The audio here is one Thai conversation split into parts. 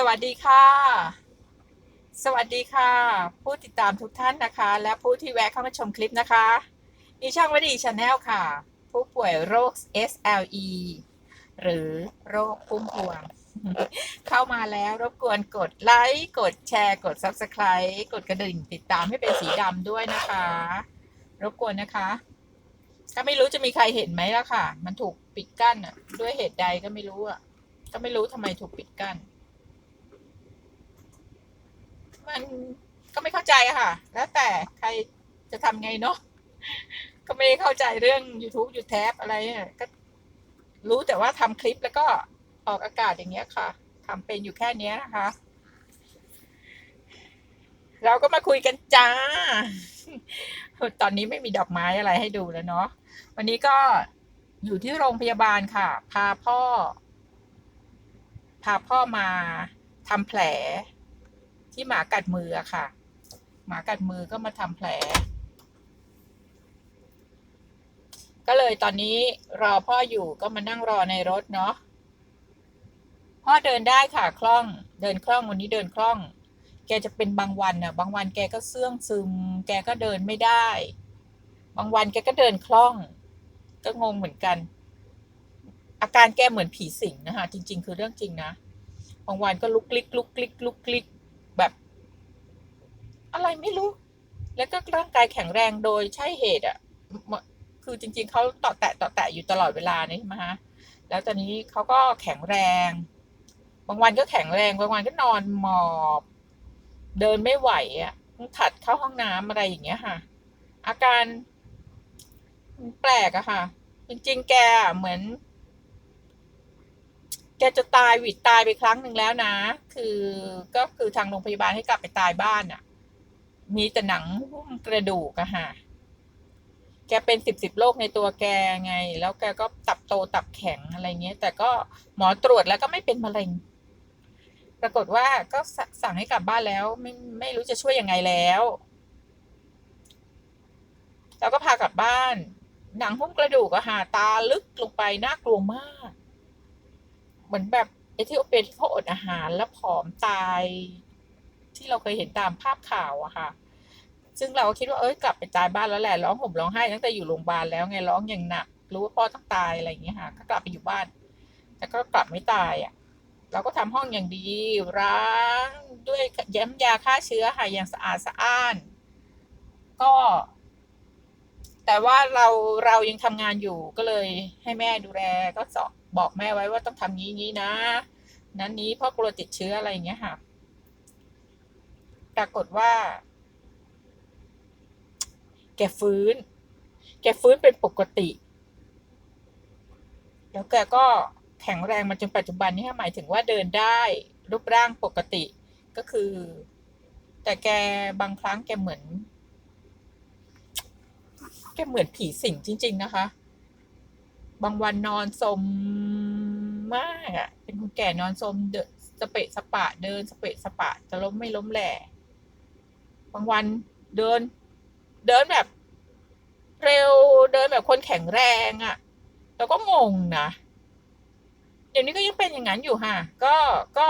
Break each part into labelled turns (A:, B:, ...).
A: สวัสดีค่ะ สวัสดีค่ะ ผู้ติดตามทุกท่านนะคะ และผู้ที่แวะเข้ามาชมคลิปนะคะนี่ช่องวดีชาแนลค่ะ ผู้ป่วยโรค SLE หรือโรคพุ่มพวง เข้ามาแล้วรบกวนกดไลค์กดแชร์กด Subscribe กดกระดิ่งติดตามให้เป็นสีดำด้วยนะคะ รบกวนนะคะก็ไม่รู้จะมีใครเห็นไหมล่ะค่ะ มันถูกปิดกั้นอะ ด้วยเหตุใดก็ไม่รู้อะ ก็ไม่รู้ทำไมถูกปิดกั้น มันก็ไม่เข้าใจอะค่ะ แล้วแต่ใครจะทำไงเนาะก็ไม่เข้าใจเรื่อง YouTube YouTube อะไรก็รู้แต่ว่าทำคลิปแล้วก็ออกอากาศอย่างเงี้ยค่ะทำเป็นอยู่แค่เนี้ยนะคะ เราก็มาคุยกันจ้า ตอนนี้ไม่มีดอกไม้อะไรให้ดูแล้วเนาะวันนี้ก็อยู่ที่โรงพยาบาลค่ะ พาพ่อ พาพ่อมาทำแผล ที่หมากัดมืออะค่ะ หมากัดมือก็มาทำแผล ก็เลยตอนนี้รอพ่ออยู่ก็มานั่งรอในรถเนาะพ่อเดินได้ค่ะคล่องเดินคล่องวันนี้เดินคล่อง แกจะเป็นบางวันนะบางวันแกก็เสื่องซึม แกก็เดินไม่ได้ บางวันแกก็เดินคล่อง ก็งงเหมือนกัน อาการแกเหมือนผีสิงนะคะจริง ๆ คือเรื่องจริงนะบางวันก็ลุกคลิกลุกคลิกลุกคลิก อะไรไม่รู้ แล้วก็ร่างกายแข็งแรงโดยใช่เหตุอะคือจริง ๆเขาต่อแตะต่อแตะอยู่ตลอดเวลานี่ใช่ไหมฮะแล้วตอนนี้เขาก็แข็งแรง บางวันก็แข็งแรง บางวันก็นอนหมอบ เดินไม่ไหวอะต้องถัดเข้าห้องน้ำอะไรอย่างเงี้ยค่ะ อาการแปลกอะค่ะ จริง ๆ แกเหมือน แกจะตายวิดตายไปครั้งหนึ่งแล้วนะ คือก็คือทางโรงพยาบาลให้กลับไปตายบ้านอะ มีแต่หนังหุ้มกระดูกอะค่ะ แกเป็นสิบสิบโรคในตัวแกไง แล้วแกก็ตับโตตับแข็งอะไรเงี้ย แต่ก็หมอตรวจแล้วก็ไม่เป็นมะเร็ง ปรากฏว่าก็สั่งให้กลับบ้านแล้ว ไม่ไม่รู้จะช่วยยังไงแล้วเราก็พากลับบ้าน หนังหุ้มกระดูกอะค่ะตาลึกลงไปน่ากลัวมาก เหมือนแบบเอธิโอเปียที่เขาอดอาหารแล้วผอมตาย ที่เราเคยเห็นตามภาพข่าวอะค่ะ ซึ่งเราก็คิดว่าเอ้ยกลับไปตายบ้านแล้วแหละร้องห่มร้องไห้ตั้งแต่อยู่โรงพยาบาลแล้วไงร้องอย่างหนัก รู้ว่าพ่อต้องตายอะไรอย่างเงี้ยค่ะก็กลับไปอยู่บ้าน แต่ก็กลับไม่ตายอะ เราก็ทำห้องอย่างดีล้างด้วยแย้มยาฆ่าเชื้อค่ะอย่างสะอาดสะอ้าน ก็ แต่ว่าเราเรายังทำงานอยู่ก็เลยให้แม่ดูแลก็สอบบอกแม่ไว้ว่าต้องทำงี้งี้นะ นั้นนี้เพราะกลัวติดเชื้ออะไรอย่างเงี้ยค่ะ ปรากฏว่า แกฟื้น แกฟื้นเป็นปกติ แล้วแกก็แข็งแรงมาจนปัจจุบันนี้หมายถึงว่าเดินได้รูปร่างปกติก็คือ แต่แกบางครั้งแกเหมือน แกเหมือนผีสิงจริง ๆ นะคะ บางวันนอนสมมากอะเป็นคนแก่นอนสมเดินสเปะสปะเดินสเปะสปะจะล้มไม่ล้มแหล่บางวันเดิน เดินแบบเร็วเดินแบบคนแข็งแรงอะแล้วก็งงนะ เดี๋ยวนี้ก็ยังเป็นอย่างนั้นอยู่ค่ะ ก็ก็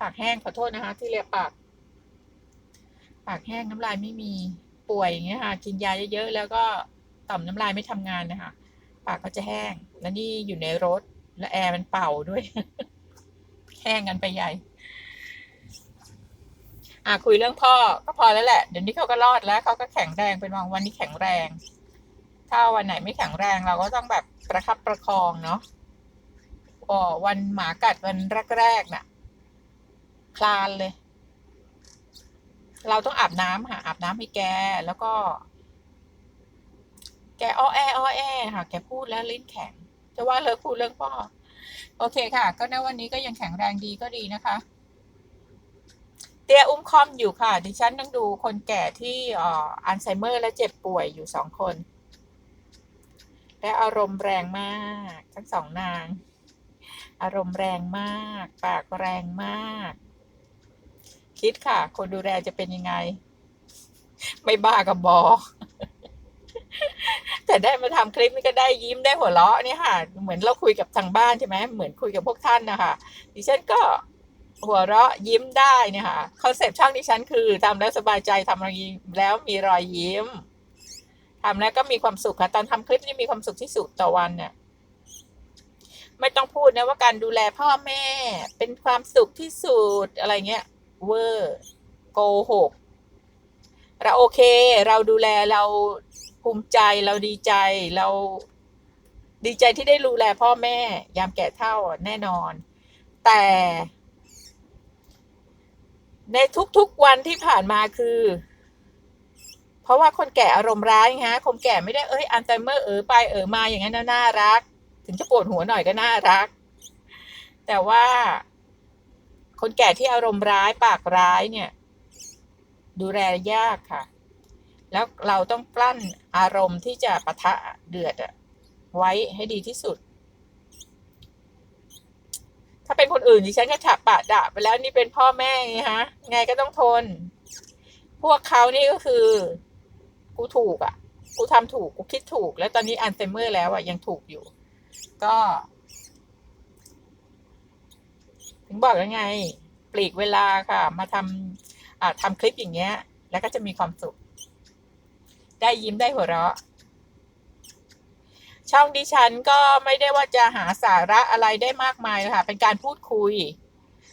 A: ปากแห้งขอโทษนะคะ ที่เรียกปาก ปากแห้งน้ำลายไม่มีป่วยอย่างเงี้ยค่ะ กินยาเยอะๆแล้วก็ต่อมน้ำลายไม่ทำงานนะคะ ปากก็จะแห้ง แล้วนี่อยู่ในรถ แล้วแอร์มันเป่าด้วย แห้งกันไปใหญ่ อะคุยเรื่องพ่อก็พอแล้วแหละ เดี๋ยวนี้เขาก็รอดแล้วเขาก็แข็งแรงเป็นบางวันนี้แข็งแรง ถ้าวันไหนไม่แข็งแรงเราก็ต้องแบบประคับประคองเนาะอ๋อวันหมากัดวันแรกๆน่ะ คลานเลย เราต้องอาบน้ำค่ะอาบน้ำให้แกแล้วก็ แกอ้อแออ้อแอค่ะ แกพูดแล้วลิ้นแข็งจะว่าเลิกพูดเรื่องพ่อโอเคค่ะ ก็ในวันนี้ก็ยังแข็งแรงดีก็ดีนะคะ เตี้ยอุ้มคอมอยู่ค่ะ ดิฉันนั่งดูคนแก่ที่ออัลไซเมอร์และเจ็บป่วยอยู่สองคน และอารมณ์แรงมากทั้งสองนาง อารมณ์แรงมาก ปากแรงมาก คิดค่ะ คนดูแลจะเป็นยังไง ไม่บ้ากับบอแต่ได้มาทำคลิปนี่ก็ได้ยิ้มได้หัวเราะเนี่ยค่ะ เหมือนเราคุยกับทางบ้านใช่ไหมเหมือนคุยกับพวกท่านนะคะดิฉันก็ หัวเราะยิ้มได้เนี่ยค่ะคอนเซปต์ช่องดิฉันคือทำแล้วสบายใจทำแล้วมีรอยยิ้มทำแล้วก็มีความสุขค่ะ ตอนทำคลิปนี่มีความสุขที่สุดต่อวันเนี่ยไม่ต้องพูดนะว่าการดูแลพ่อแม่เป็นความสุขที่สุดอะไรเงี้ยเวอร์โกหกเราโอเค เราดูแลเราภูมิใจเราดีใจเราดีใจที่ได้ดูแลพ่อแม่ยามแก่เฒ่าแน่นอน แต่ ในทุกๆวันที่ผ่านมาคือ เพราะว่าคนแก่อารมณ์ร้ายฮะคนแก่ไม่ได้เอ้ยอัลไซเมอร์เออไปเออมาอย่างนั้นนะน่ารัก ถึงจะปวดหัวหน่อยก็น่ารัก แต่ว่า คนแก่ที่อารมณ์ร้ายปากร้ายเนี่ย ดูแลยากค่ะ แล้วเราต้องกลั้นอารมณ์ที่จะปะทะเดือดไว้ให้ดีที่สุด ถ้าเป็นคนอื่นดิฉันก็ฉับปะดะไปแล้วนี่เป็นพ่อแม่ไงฮะ ไงก็ต้องทน พวกเขานี่ก็คือ กูถูกอะ กูทำถูก กูคิดถูก แล้วตอนนี้อัลไซเมอร์แล้วอะยังถูกอยู่ ก็ ถึงบอกแล้วไง ปลีกเวลาค่ะ มาทำอ่าทำคลิปอย่างเงี้ย แล้วก็จะมีความสุข ได้ยิ้มได้หัวเราะ ช่องดิฉันก็ไม่ได้ว่าจะหาสาระอะไรได้มากมายนะคะเป็นการพูดคุย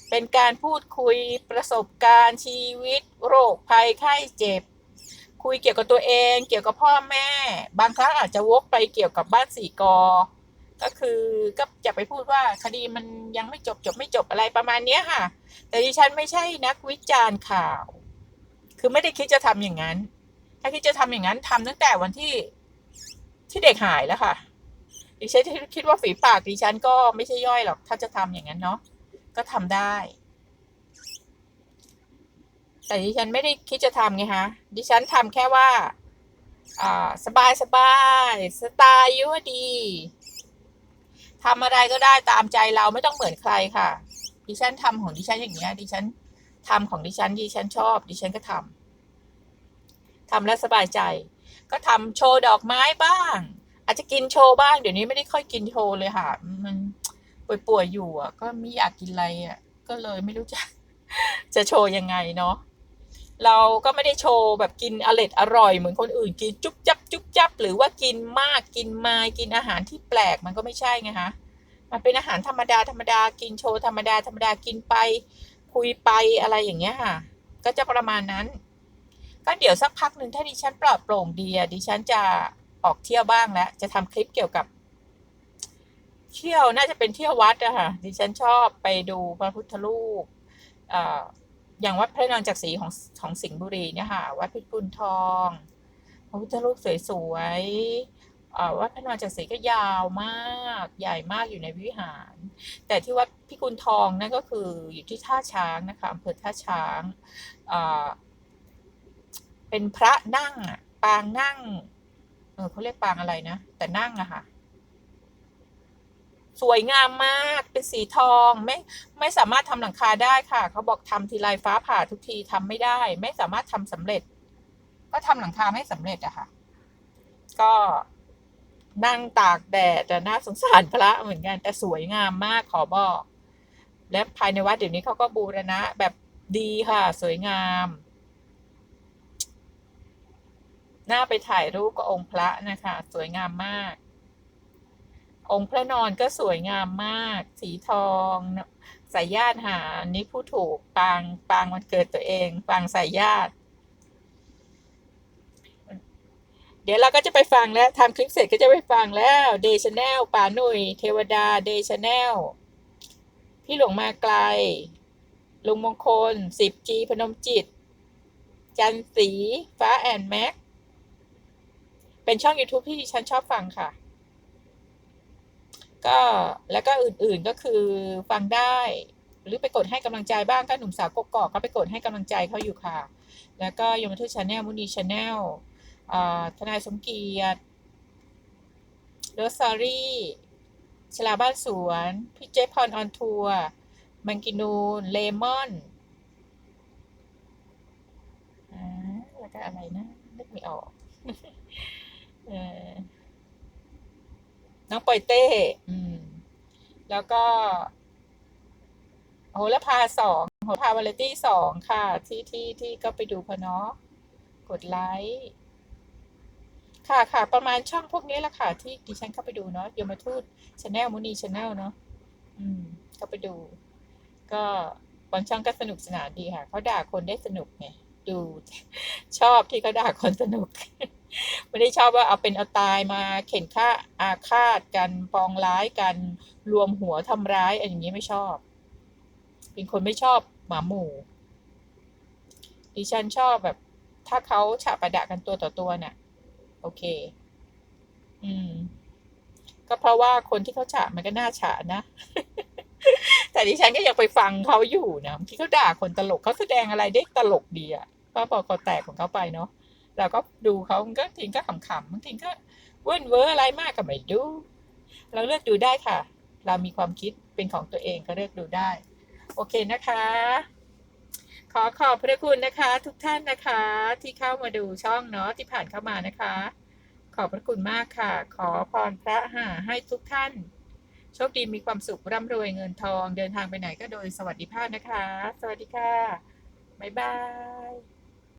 A: เป็นการพูดคุยประสบการณ์ชีวิต โรคภัยไข้เจ็บ คุยเกี่ยวกับตัวเอง เกี่ยวกับพ่อแม่ บางครั้งอาจจะวกไปเกี่ยวกับบ้านสี่กอ ก็คือก็จะไปพูดว่าคดีมันยังไม่จบจบไม่จบอะไรประมาณนี้ค่ะ แต่ดิฉันไม่ใช่นักวิจารณ์ข่าว คือไม่ได้คิดจะทำอย่างนั้น ถ้าคิดจะทำอย่างนั้นทำตั้งแต่วันที่ที่เด็กหายแล้วค่ะ ดิฉันคิดว่าฝีปากดิฉันก็ไม่ใช่ย่อยหรอก ถ้าจะทำอย่างนั้นเนาะก็ทำได้ แต่ดิฉันไม่ได้คิดจะทำไงฮะ ดิฉันทำแค่ว่าอ่าสบายสบายสไตล์ยั่วดีทำอะไรก็ได้ตามใจเราไม่ต้องเหมือนใครค่ะ ดิฉันทำของดิฉันอย่างเงี้ย ดิฉันทำของดิฉันดิฉันชอบ ดิฉันก็ทำทำแล้วสบายใจ ก็ทำโชว์ดอกไม้บ้าง อาจจะกินโชว์บ้าง เดี๋ยวนี้ไม่ได้ค่อยกินโชว์เลยค่ะ มันป่วยๆอยู่อะ ก็ไม่อยากกินอะไรอะ ก็เลยไม่รู้จะจะโชว์ยังไงเนาะเราก็ไม่ได้โชว์แบบกินอร่อยอร่อยเหมือนคนอื่นกินจุ๊บจับจุ๊บจับหรือว่ากินมากกินมากินอาหารที่แปลกมันก็ไม่ใช่ไงคะมันเป็นอาหารธรรมดาธรรมดากินโชว์ธรรมดาธรรมดากินไป คุยไปอะไรอย่างเงี้ยค่ะ ก็จะประมาณนั้น ก็เดี๋ยวสักพักหนึ่งถ้าดิฉันปลอดโปร่งดีอะดิฉันจะ ออกเที่ยวบ้างแล้วจะทำคลิปเกี่ยวกับ เที่ยวน่าจะเป็นเที่ยววัดอะค่ะดิฉันชอบไปดูพระพุทธรูปออย่างวัดพระนอนจักรีของของสิงห์บุรีเนี่ยค่ะวัดพิกุลทองพระพุทธรูปสวยๆวัดพระนอนจักรีก็ยาวมาก ใหญ่มากอยู่ในวิหาร แต่ที่วัดพิกุลทองนั่นก็คืออยู่ที่ท่าช้างนะคะอำเภอท่าช้างเป็นพระนั่งปางนั่ง เออเขาเรียกปางอะไรนะ แต่นั่งอะค่ะ สวยงามมากเป็นสีทองไม่ไม่สามารถทำหลังคาได้ค่ะ เขาบอกทำทีไรฟ้าผ่าทุกทีทำไม่ได้ ไม่สามารถทำสำเร็จ ก็ทำหลังคาไม่สำเร็จอะค่ะ ก็นั่งตากแดดแต่น่าสงสารพระเหมือนกันแต่สวยงามมากขอบอก และภายในวัดเดี๋ยวนี้เขาก็บูรณะแบบดีค่ะ สวยงาม น่าไปถ่ายรูปกับองค์พระนะคะ สวยงามมาก องค์พระนอนก็สวยงามมาก สีทองสายญาติหานี่ผู้ถูกปางปางวันเกิดตัวเองปางสายญาติ เดี๋ยวเราก็จะไปฟังแล้วทำคลิปเสร็จก็จะไปฟังแล้วเดชแนลป่าหนุ่ยเทวดาเดชแนลพี่หลวงมาไกล ลุงมงคลสิบจีพนมจิต จันสีฟ้าแอนแม็ก เป็นช่อง YouTube ที่ฉันชอบฟังค่ะ ก็แล้วก็อื่นๆก็คือฟังได้ หรือไปกดให้กำลังใจบ้างก็หนุ่มสาวกกอกก็ไปกดให้กำลังใจเขาอยู่ค่ะ แล้วก็ยมทูตชาแนลมุนีชาแนลทนายสมเกียรติโรสซารี่ชลาบ้านสวน พี่เจพอนออนทัวร์มังกินูนเลมอนแล้วก็อะไรนะนึกไม่ออก เออน้องปอยเต้ อืม แล้วก็ โหระพาสองโหระพาวาไรตี้สองค่ะ ที่ที่ที่ก็ไปดูพอเนาะกดไลค์ค่ะค่ะ ประมาณช่องพวกนี้แหละค่ะ ที่ดิฉันเข้าไปดูเนาะยมทูตชาแนลมุนีชาแนลเนาะอืมก็ไปดู ก็บางช่องก็สนุกสนานดีค่ะเขาด่าคนได้สนุกไงดูชอบที่เขาด่าคนสนุก ไม่ได้ชอบว่าเอาเป็นเอาตายมาเข็นฆ่าอาฆาตกันปองร้ายกันรวมหัวทำร้ายอะไรอย่างนี้ไม่ชอบ เป็นคนไม่ชอบหมาหมู่ดิฉันชอบแบบ ถ้าเขาฉะประดะกันตัวต่อตัวน่ะโอเค อืม ก็เพราะว่าคนที่เขาฉะมันก็น่าฉะนะ แต่ดิฉันก็ยังไปฟังเขาอยู่นะบางที่เขาด่าคนตลกเขาแสดงอะไรได้ตลกดีอะก็พอเขาแตกของเขาไปเนาะ เราก็ดูเขาก็ทีก็ขำๆบางทีก็เว้นเวอร์อะไรมากก็ไม่ดู เราเลือกดูได้ค่ะ เรามีความคิดเป็นของตัวเองก็เลือกดูได้ โอเคนะคะ ขอขอบพระคุณนะคะ ทุกท่านนะคะ ที่เข้ามาดูช่องเนาะที่ผ่านเข้ามานะคะ ขอบพระคุณมากค่ะ ขอพรพระหาให้ทุกท่านโชคดีมีความสุขร่ำรวยเงินทอง เดินทางไปไหนก็โดยสวัสดิภาพนะคะ สวัสดีค่ะ บ๊ายบาย